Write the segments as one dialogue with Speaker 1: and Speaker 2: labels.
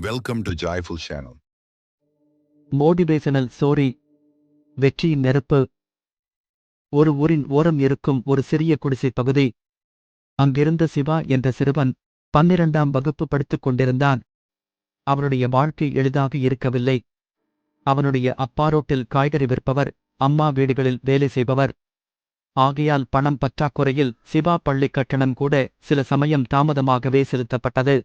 Speaker 1: Welcome to joyful channel
Speaker 2: motivational story வெற்றியின் நெருப்பு. ஒரு ஊரின் ஓரம் இருக்கும் ஒரு சிறிய குடிசை பகுதி. அங்கிருந்த சிவா என்ற சிறுவன் பன்னிரண்டாம் வகுப்பு படித்துக் கொண்டிருந்தான். அவனுடைய வாழ்க்கை எளிதாக இருக்கவில்லை. அவனுடைய அப்பா ரோட்டில் காய்கறி விற்பவர் அம்மா வீடுகளில் வேலை செய்பவர். ஆகையால் பணம் பற்றாக்குறையில் சிவா பள்ளி கட்டணம் கூட சில சமயம் தாமதமாகவே செலுத்தப்பட்டது.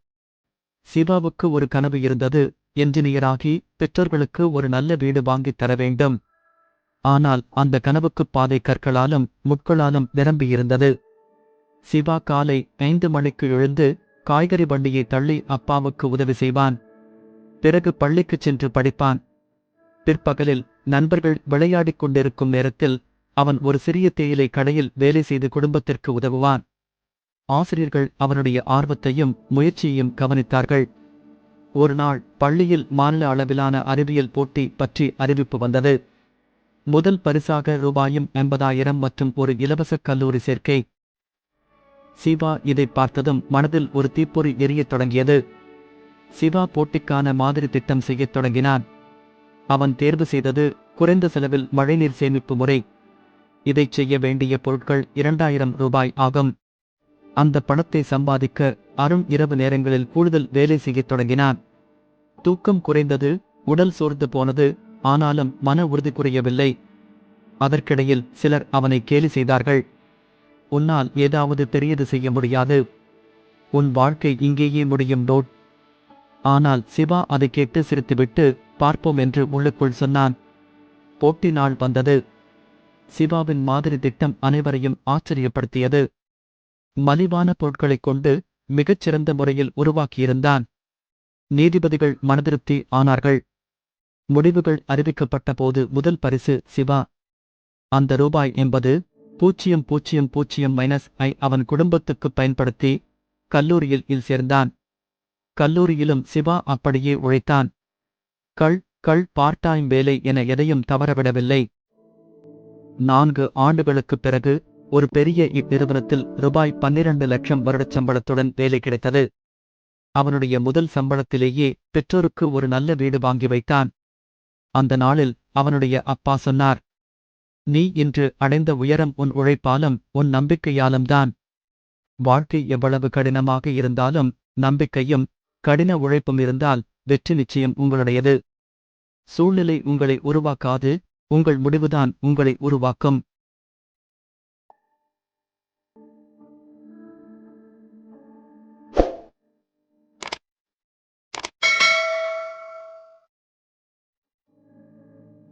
Speaker 2: சிவாவுக்கு ஒரு கனவு இருந்தது. என்ஜினியராகி பெற்றோர்களுக்கு ஒரு நல்ல வீடு வாங்கித் தர வேண்டும். ஆனால் அந்த கனவுக்குப் பாதை கற்களாலும் முட்களாலும் நிரம்பியிருந்தது. சிவா காலை ஐந்து மணிக்கு எழுந்து காய்கறி வண்டியை தள்ளி அப்பாவுக்கு உதவி செய்வான். பிறகு பள்ளிக்குச் சென்று படிப்பான். பிற்பகலில் நண்பர்கள் விளையாடிக் கொண்டிருக்கும் நேரத்தில் அவன் ஒரு சிறிய தேயிலை கடையில் வேலை செய்து குடும்பத்திற்கு உதவுவான். ஆசிரியர்கள் அவனுடைய ஆர்வத்தையும் முயற்சியையும் கவனித்தார்கள். ஒரு நாள் பள்ளியில் மாநில அளவிலான அறிவியல் போட்டி பற்றி அறிவிப்பு வந்தது. முதல் பரிசாக ரூபாயும் எண்பதாயிரம் மற்றும் ஒரு இலவச கல்லூரி சேர்க்கை. சிவா இதை பார்த்ததும் மனதில் ஒரு தீப்பொறி எரியத் தொடங்கியது. சிவா போட்டிக்கான மாதிரி திட்டம் செய்யத் தொடங்கினான். அவன் தேர்வு செய்தது குறைந்த செலவில் மழைநீர் சேமிப்பு முறை. இதைச் செய்ய வேண்டிய பொருட்கள் இரண்டாயிரம் ரூபாய் ஆகும். அந்த பணத்தை சம்பாதிக்க அருண் இரவு நேரங்களில் கூடுதல் வேலை செய்யத் தொடங்கினான். தூக்கம் குறைந்தது உடல் சோர்ந்து போனது ஆனாலும் மன உறுதி குறையவில்லை. அதற்கிடையில் சிலர் அவனை கேலி செய்தார்கள். உன்னால் ஏதாவது பெரியது செய்ய முடியாது. உன் வாழ்க்கை இங்கேயே முடியும் டோட். ஆனால் சிவா அதை கேட்டு சிரித்துவிட்டு பார்ப்போம் என்று உள்ளுக்குள் சொன்னான். போட்டி நாள் வந்தது. சிவாவின் மாதிரி திட்டம் அனைவரையும் ஆச்சரியப்படுத்தியது. மலிவான பொருட்களைக் கொண்டு மிகச்சிறந்த முறையில் உருவாக்கியிருந்தான். நீதிபதிகள் மனதிருப்தி ஆனார்கள். முடிவுகள் அறிவிக்கப்பட்ட போது முதல் பரிசு சிவா. அந்த ரூபாய் என்பது பூஜ்ஜியம் பூஜ்ஜியம் பூஜ்ஜியம் மைனஸ் ஐ அவன் குடும்பத்துக்கு பயன்படுத்தி கல்லூரியில் இல் சேர்ந்தான். கல்லூரியிலும் சிவா அப்படியே உழைத்தான். கள் கள் பார்ட் டைம் வேலை என எதையும் தவறவிடவில்லை. நான்கு ஆண்டுகளுக்குப் பிறகு ஒரு பெரிய இந்நிறுவனத்தில் ரூபாய் பன்னிரண்டு லட்சம் வருடச் சம்பளத்துடன் வேலை கிடைத்தது. அவனுடைய முதல் சம்பளத்திலேயே பெற்றோருக்கு ஒரு நல்ல வீடு வாங்கி வைத்தான். அந்த நாளில் அவனுடைய அப்பா சொன்னார் நீ இன்று அடைந்த உயரம் உன் உழைப்பாலும் உன் நம்பிக்கையாலும் தான் வாழ்க்கை எவ்வளவு கடினமாக இருந்தாலும் நம்பிக்கையும் கடின உழைப்பும் இருந்தால் வெற்றி நிச்சயம் உங்களுடையது. சூழ்நிலை உங்களை உருவாக்காது உங்கள் முடிவுதான் உங்களை உருவாக்கும்.